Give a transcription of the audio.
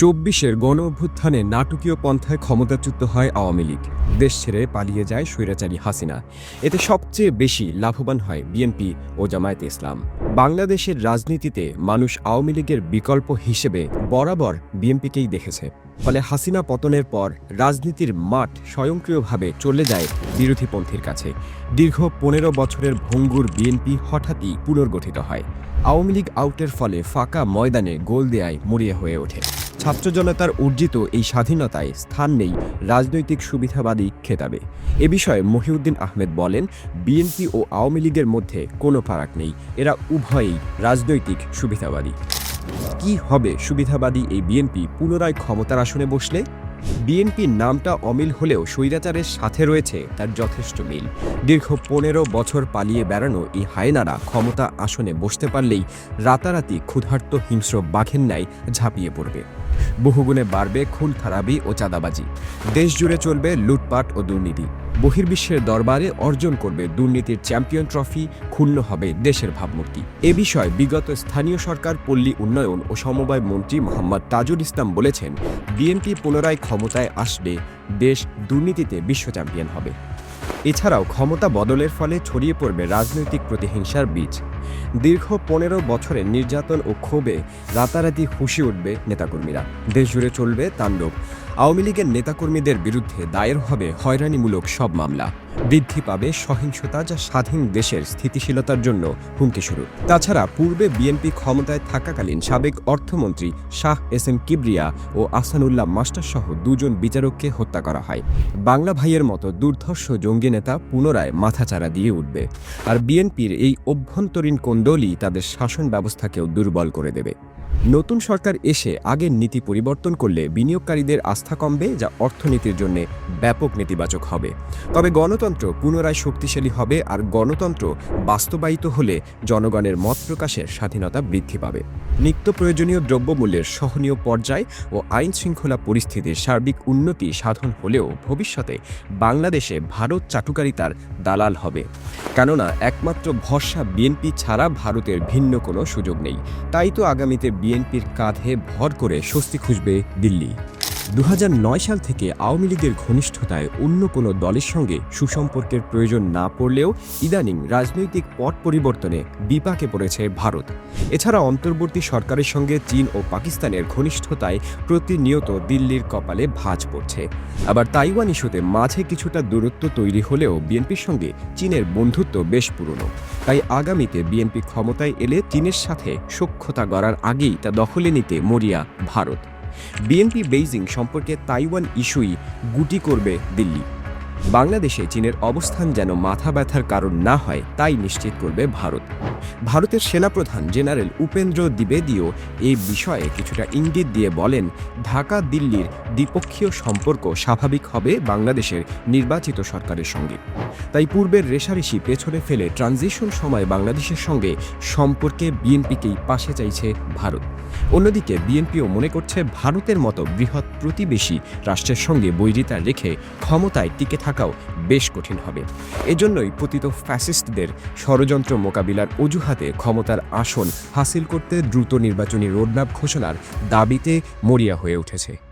চব্বিশের গণ অভ্যুত্থানে নাটকীয় পন্থায় ক্ষমতাচ্যুত হয় আওয়ামী লীগ। দেশ ছেড়ে পালিয়ে যায় স্বৈরাচারী হাসিনা। এতে সবচেয়ে বেশি লাভবান হয় বিএনপি ও জামায়াতে ইসলাম। বাংলাদেশের রাজনীতিতে মানুষ আওয়ামী লীগের বিকল্প হিসেবে বরাবর বিএনপিকেই দেখেছে। ফলে হাসিনা পতনের পর রাজনীতির মাঠ স্বয়ংক্রিয়ভাবে চলে যায় বিরোধীপন্থীর কাছে। দীর্ঘ পনেরো বছরের ভঙ্গুর বিএনপি হঠাৎই পুনর্গঠিত হয়। আওয়ামী লীগ আউটের ফলে ফাঁকা ময়দানে গোল দেয়ায় মরিয়া হয়ে ওঠে। ছাত্র জনতার অর্জিত এই স্বাধীনতায় স্থান নেই রাজনৈতিক সুবিধাবাদী খেতাবে। এ বিষয়ে মহিউদ্দিন আহমেদ বলেন, বিএনপি ও আওয়ামী লীগের মধ্যে কোনো ফারাক নেই। এরা উভয়ই রাজনৈতিক সুবিধাবাদী। কি হবে সুবিধাবাদী এই বিএনপি পুনরায় ক্ষমতার আসনে বসলে? বিএনপির নামটা অমিল হলেও স্বৈরাচারের সাথে রয়েছে তার যথেষ্ট মিল। দীর্ঘ পনেরো বছর পালিয়ে বেড়ানো এই হায়নারা ক্ষমতা আসনে বসতে পারলেই রাতারাতি ক্ষুধার্ত হিংস্র বাঘের ন্যায় ঝাঁপিয়ে পড়বে। বহুগুণে বাড়বে খুন, খারাপি ও চাঁদাবাজি। দেশ জুড়ে চলবে লুটপাট ও দুর্নীতি। বহির্বিশ্বের দরবারে অর্জন করবে দুর্নীতির চ্যাম্পিয়ন ট্রফি, ক্ষুণ্ণ হবে দেশের ভাবমূর্তি। এ বিষয়ে বিগত স্থানীয় সরকার, পল্লী উন্নয়ন ও সমবায় মন্ত্রী মোহাম্মদ তাজুল ইসলাম বলেছেন, বিএনপি পুনরায় ক্ষমতায় আসবে দেশ দুর্নীতিতে বিশ্ব চ্যাম্পিয়ন হবে। এছাড়াও ক্ষমতা বদলের ফলে ছড়িয়ে পড়বে রাজনৈতিক প্রতিহিংসার বীজ। দীর্ঘ পনেরো বছরের নির্যাতন ও ক্ষোভে রাতারাতি হুশি উঠবে নেতাকর্মীরা। দেশজুড়ে চলবে তাণ্ডব। আওয়ামী লীগের নেতাকর্মীদের বিরুদ্ধে দায়ের হবে হয়রানিমূলক সব মামলা। বৃদ্ধি পাবে সহিংসতা যা স্বাধীন দেশের স্থিতিশীলতার জন্য হুমকি শুরু তাছাড়া পূর্বে বিএনপি ক্ষমতায় থাকাকালীন সাবেক অর্থমন্ত্রী শাহ এস এম কিবরিয়া ও আসানুল্লাহ মাস্টার সহ দুজন বিচারককে হত্যা করা হয়। বাংলা ভাইয়ের মতো দুর্ধর্ষ জঙ্গি নেতা পুনরায় মাথাচাড়া দিয়ে উঠবে। আর বিএনপির এই অভ্যন্তরীণ কোন্দলই তাদের শাসন ব্যবস্থাকেও দুর্বল করে দেবে। নতুন সরকার এসে আগের নীতি পরিবর্তন করলে বিনিয়োগকারীদের আস্থা কমবে, যা অর্থনীতির জন্য ব্যাপক নেতিবাচক হবে। তবে গণতন্ত্র পুনরায় শক্তিশালী হবে আর গণতন্ত্র বাস্তবায়িত হলে জনগণের মত প্রকাশের স্বাধীনতা বৃদ্ধি পাবে। নিত্য প্রয়োজনীয় দ্রব্যমূল্যের সহনীয় পর্যায় ও আইন শৃঙ্খলা পরিস্থিতির সার্বিক উন্নতি সাধন হলেও ভবিষ্যতে বাংলাদেশে ভারত চাটুকারিতার দালাল হবে। কেননা একমাত্র ভরসা বিএনপি ছাড়া ভারতের ভিন্ন কোনো সুযোগ নেই। তাই তো আগামীতে বিএনপির কাঁধে ভর করে স্বস্তি খুঁজবে দিল্লি। দু হাজার নয় সাল থেকে আওয়ামী লীগের ঘনিষ্ঠতায় অন্য কোনো দলের সঙ্গে সুসম্পর্কের প্রয়োজন না পড়লেও ইদানিং রাজনৈতিক পট পরিবর্তনে বিপাকে পড়েছে ভারত। এছাড়া অন্তর্বর্তী সরকারের সঙ্গে চীন ও পাকিস্তানের ঘনিষ্ঠতায় প্রতিনিয়ত দিল্লির কপালে ভাঁজ পড়ছে। আবার তাইওয়ান ইস্যুতে মাঝে কিছুটা দূরত্ব তৈরি হলেও বিএনপির সঙ্গে চীনের বন্ধুত্ব বেশ পুরনো। তাই আগামীতে বিএনপি ক্ষমতায় এলে চীনের সাথে সখ্যতা গড়ার আগেই তা দখলে নিতে মরিয়া ভারত। বিএনপি বেইজিং সম্পর্কে তাইওয়ান ইস্যুই গুটি করবে দিল্লি। বাংলাদেশে চীনের অবস্থান যেন মাথা ব্যথার কারণ না হয়, তাই নিশ্চিত করবে ভারত। ভারতের সেনাপ্রধান জেনারেল উপেন্দ্র দ্বিবেদীও এই বিষয়ে কিছুটা ইঙ্গিত দিয়ে বলেন, ঢাকা দিল্লির দ্বিপক্ষীয় সম্পর্ক স্বাভাবিক হবে বাংলাদেশের নির্বাচিত সরকারের সঙ্গে। তাই পূর্বের রেশারেশি পেছনে ফেলে ট্রানজিশন সময় বাংলাদেশের সঙ্গে সম্পর্কে বিএনপিকেই পাশে চাইছে ভারত। অন্যদিকে বিএনপিও মনে করছে ভারতের মতো বৃহৎ প্রতিবেশী রাষ্ট্রের সঙ্গে বৈরিতা রেখে ক্ষমতায় টিকে থাকাও বেশ কঠিন হবে। এজন্যই পতিত ফ্যাসিস্টদের ষড়যন্ত্র মোকাবিলার অজুহাতে ক্ষমতার আসন হাসিল করতে দ্রুত নির্বাচনী রোডম্যাপ ঘোষণার দাবিতে মরিয়া হয়ে উঠেছে।